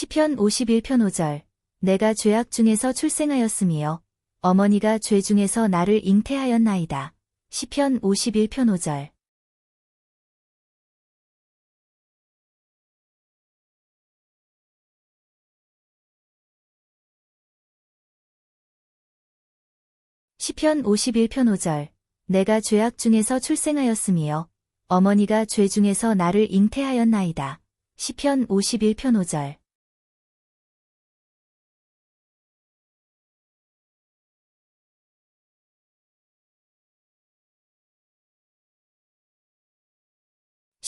시편 51편 5절 내가 죄악 중에서 출생하였으며 어머니가 죄 중에서 나를 잉태하였나이다. 시편 51편 5절 시편 51편 5절 내가 죄악 중에서 출생하였으며 어머니가 죄 중에서 나를 잉태하였나이다. 시편 51편 5절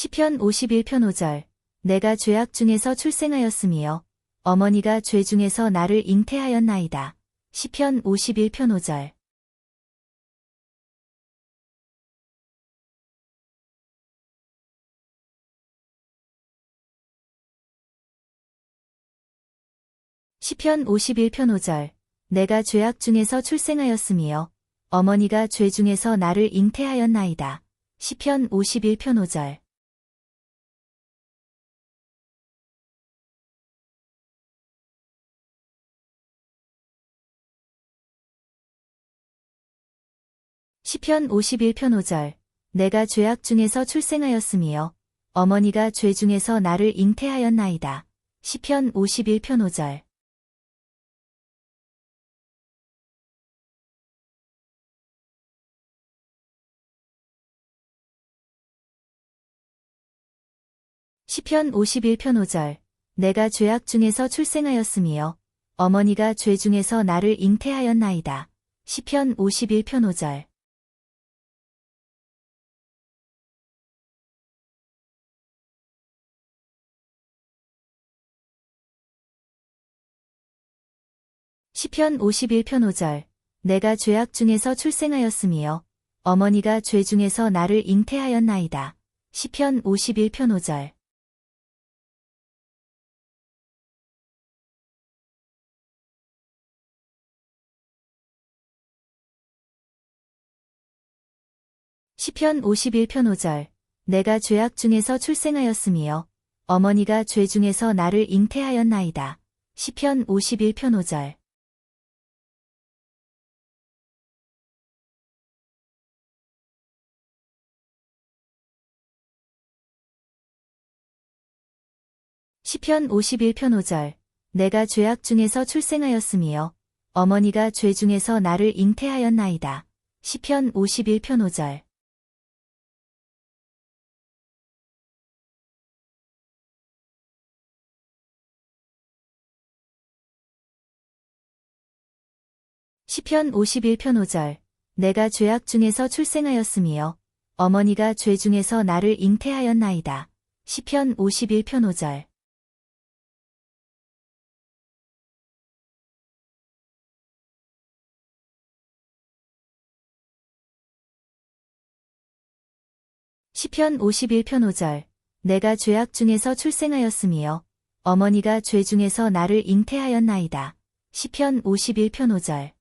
시편 51편 5절 내가 죄악 중에서 출생하였으며 어머니가 죄 중에서 나를 잉태하였나이다. 시편 51편 5절 시편 51편 5절 내가 죄악 중에서 출생하였으며 어머니가 죄 중에서 나를 잉태하였나이다. 시편 51편 5절 시편 51편 5절 내가 죄악 중에서 출생하였으며 어머니가 죄 중에서 나를 잉태하였나이다. 시편 51편 5절 시편 51편 5절 내가 죄악 중에서 출생하였으며 어머니가 죄 중에서 나를 잉태하였나이다. 시편 51편 5절 시편 51편 5절 내가 죄악 중에서 출생하였으며 어머니가 죄 중에서 나를 잉태하였나이다. 시편 51편 5절 시편 51편 5절 내가 죄악 중에서 출생하였으며 어머니가 죄 중에서 나를 잉태하였나이다. 시편 51편 5절 시편 51편 5절 내가 죄악 중에서 출생하였으며 어머니가 죄 중에서 나를 잉태하였나이다. 시편 51편 5절 시편 51편 5절 내가 죄악 중에서 출생하였으며 어머니가 죄 중에서 나를 잉태하였나이다. 시편 51편 5절 시편 51편 5절 내가 죄악 중에서 출생하였으며 어머니가 죄 중에서 나를 잉태하였나이다. 시편 51편 5절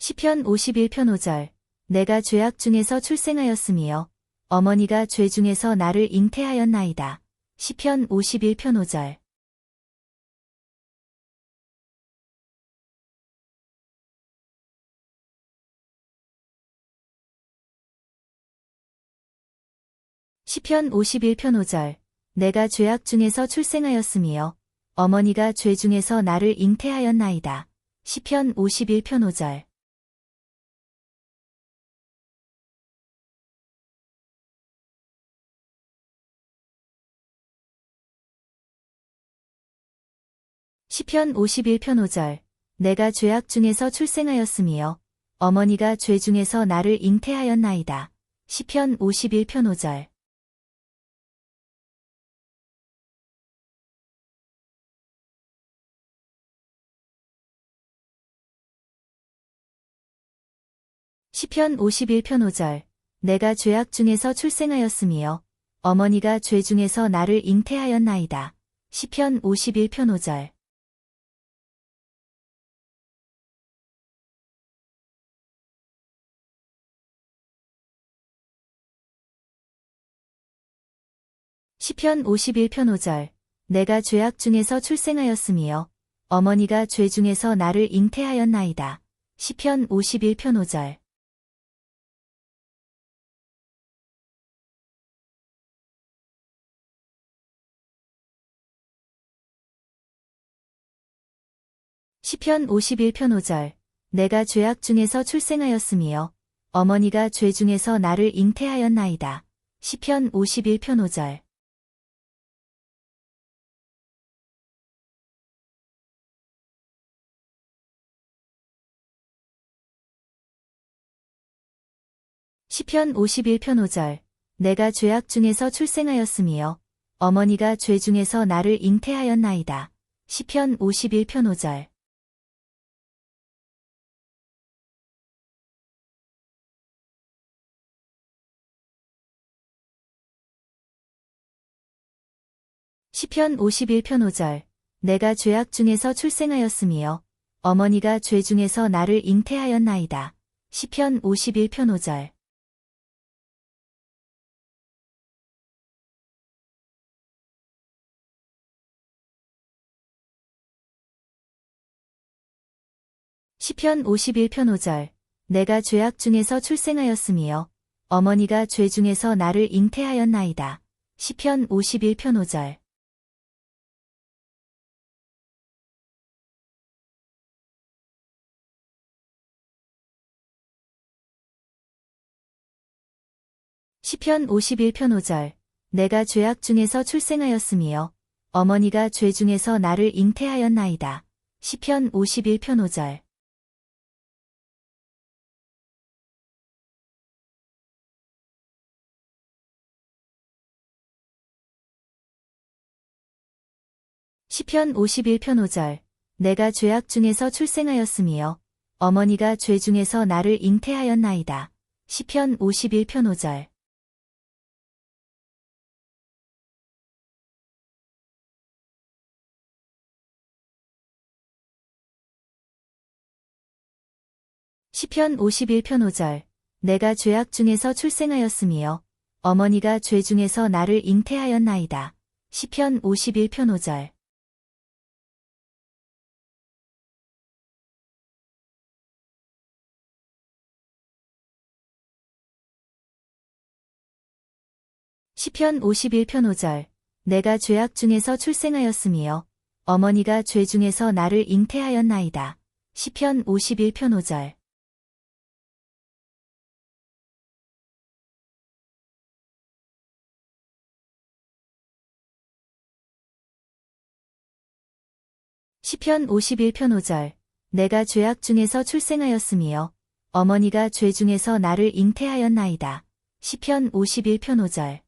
시편 51편 5절 내가 죄악 중에서 출생하였으며 어머니가 죄 중에서 나를 잉태하였나이다. 시편 51편 5절 시편 51편 5절 내가 죄악 중에서 출생하였으며 어머니가 죄 중에서 나를 잉태하였나이다. 시편 51편 5절 시편 51편 5절 내가 죄악 중에서 출생하였으며 어머니가 죄 중에서 나를 잉태하였나이다. 시편 51편 5절 시편 51편 5절. 내가 죄악 중에서 출생하였으며 어머니가 죄 중에서 나를 잉태하였나이다. 시편 51편 5절. 시편 51편 5절. 내가 죄악 중에서 출생하였으며 어머니가 죄 중에서 나를 잉태하였나이다. 시편 51편 5절. 시편 51편 5절. 내가 죄악 중에서 출생하였으며 어머니가 죄 중에서 나를 잉태하였나이다. 시편 51편 5절. 시편 51편 5절. 내가 죄악 중에서 출생하였으며 어머니가 죄 중에서 나를 잉태하였나이다. 시편 51편 5절 시편 51편 5절. 내가 죄악 중에서 출생하였으며 어머니가 죄 중에서 나를 잉태하였나이다. 시편 51편 5절. 시편 51편 5절. 내가 죄악 중에서 출생하였으며 어머니가 죄 중에서 나를 잉태하였나이다. 시편 51편 5절 시편 51편 5절. 내가 죄악 중에서 출생하였으며 어머니가 죄 중에서 나를 잉태하였나이다. 시편 51편 5절. 시편 51편 5절. 내가 죄악 중에서 출생하였으며 어머니가 죄 중에서 나를 잉태하였나이다. 시편 51편 5절 시편 51편 5절. 내가 죄악 중에서 출생하였으며 어머니가 죄 중에서 나를 잉태하였나이다. 시편 51편 5절. 시편 51편 5절. 내가 죄악 중에서 출생하였으며 어머니가 죄 중에서 나를 잉태하였나이다. 시편 51편 5절 시편 51편 5절. 내가 죄악 중에서 출생하였으며 어머니가 죄 중에서 나를 잉태하였나이다. 시편 51편 5절.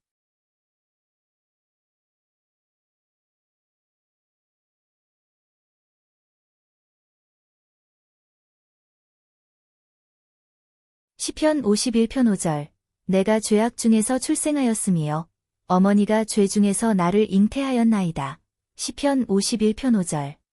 시편 51편 5절. 내가 죄악 중에서 출생하였으며 어머니가 죄 중에서 나를 잉태하였나이다. 시편 51편 5절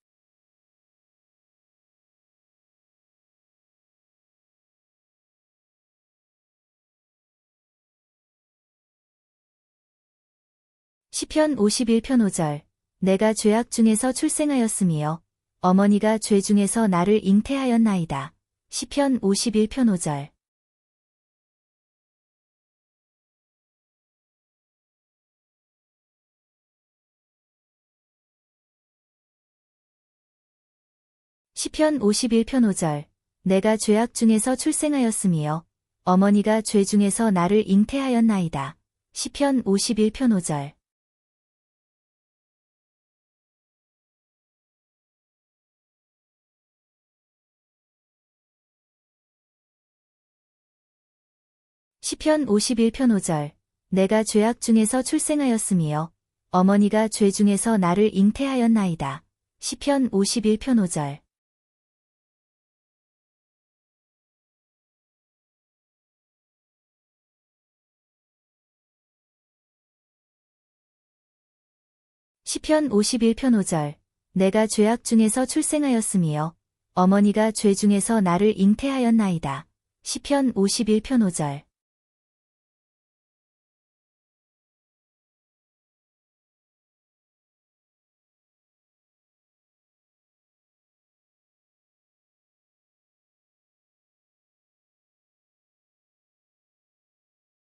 시편 51편 5절. 내가 죄악 중에서 출생하였으며 어머니가 죄 중에서 나를 잉태하였나이다. 시편 51편 5절. 시편 51편 5절. 내가 죄악 중에서 출생하였으며 어머니가 죄 중에서 나를 잉태하였나이다. 시편 51편 5절 시편 51편 5절. 내가 죄악 중에서 출생하였으며 어머니가 죄 중에서 나를 잉태하였나이다. 시편 51편 5절. 시편 51편 5절. 내가 죄악 중에서 출생하였으며 어머니가 죄 중에서 나를 잉태하였나이다. 시편 51편 5절